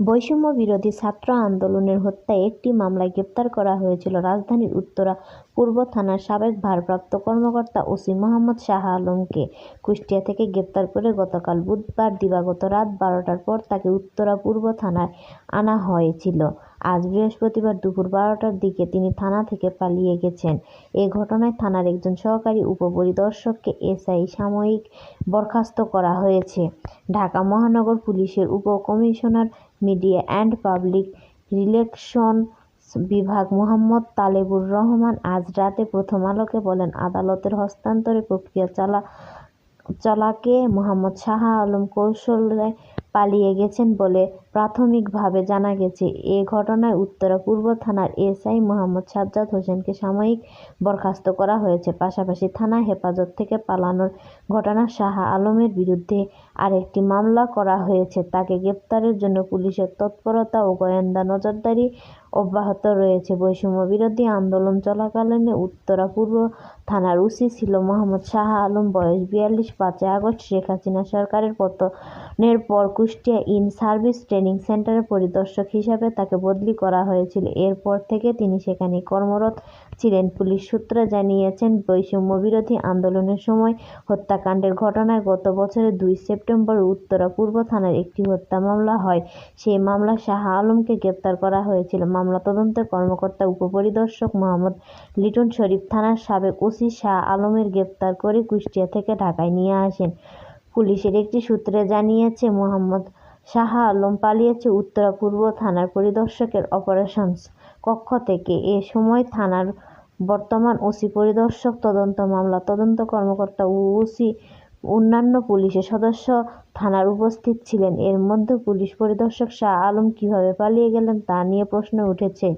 বৈষম্য বিরোধী ছাত্র আন্দোলনের হত্যায় একটি মামলায় গ্রেপ্তার করা হয়েছিল রাজধানীর উত্তরা পূর্ব থানার সাবেক ভারপ্রাপ্ত কর্মকর্তা ওসি মোহাম্মদ শাহ আলমকে। কুষ্টিয়া থেকে গ্রেপ্তার করে গতকাল বুধবার দিবাগত রাত বারোটার পর তাকে উত্তরা পূর্ব থানায় আনা হয়েছিল। আজ বৃহস্পতিবার দুপুর বারোটার দিকে তিনি থানা থেকে পালিয়ে গেছেন। এ ঘটনায় থানার একজন সহকারী উপপরিদর্শককে এসআই সাময়িক বরখাস্ত করা হয়েছে। ঢাকা মহানগর পুলিশের উপকমিশনার মিডিয়া অ্যান্ড পাবলিক রিলেকশন বিভাগ মোহাম্মদ তালেবুর রহমান আজ রাতে প্রথম আলোকে বলেন, আদালতের হস্তান্তরের প্রক্রিয়া চালা, চলাকে মোহাম্মদ শাহ আলম কৌশলে পালিয়ে গেছেন বলে প্রাথমিকভাবে জানা গেছে, এ ঘটনায় উত্তরা পূর্ব থানার এসআই মোহাম্মদ সাজ্জাদ হোসেনকে সাময়িক বরখাস্ত করা হয়েছে। পাশাপাশি থানা হেফাজত থেকে পালানোর ঘটনা শাহ আলমের বিরুদ্ধে আরেকটি মামলা করা হয়েছে। তাকে গ্রেপ্তারের জন্য পুলিশের তৎপরতা ও গোয়েন্দা নজরদারি অব্যাহত রয়েছে। বৈষম্য বিরোধী আন্দোলন চলাকালীন উত্তরা পূর্ব থানার ওসি ছিল মোহাম্মদ শাহ আলম। বয়স বিয়াল্লিশ, পাঁচই আগস্ট শেখ হাসিনা সরকারের পতনের পর কুষ্টিয়া ইন সার্ভিস ট্রেনিং সেন্টারের পরিদর্শক হিসাবে তাকে বদলি করা হয়েছিল। এরপর থেকে তিনি সেখানে কর্মরত ছিলেন। পুলিশ সূত্রে জানিয়েছেন, বৈষম্য বিরোধী আন্দোলনের সময় হত্যাকাণ্ডের ঘটনায় গত বছরের দুই সেপ্টেম্বর উত্তরা পূর্ব থানার একটি হত্যা মামলা হয়। সেই মামলায় শাহ আলমকে গ্রেপ্তার করা হয়েছিল। মামলা তদন্তের কর্মকর্তা উপপরিদর্শক মোহাম্মদ লিটন শরীফ থানার সাবেক ওসি শাহ আলমের গ্রেপ্তার করে কুষ্টিয়া থেকে ঢাকায় নিয়ে আসেন। পুলিশের একটি সূত্রে জানিয়েছে, মোহাম্মদ শাহ আলম পালিয়েছে উত্তরা পূর্ব থানার পরিদর্শকের অপারেশনস কক্ষ থেকে। এ সময় থানার বর্তমান ওসি পরিদর্শক তদন্ত মামলা, তদন্ত কর্মকর্তা ও ওসি অন্যান্য পুলিশের সদস্য থানার উপস্থিত ছিলেন। এর মধ্যে পুলিশ পরিদর্শক শাহ আলম কীভাবে পালিয়ে গেলেন তা নিয়ে প্রশ্ন উঠেছে।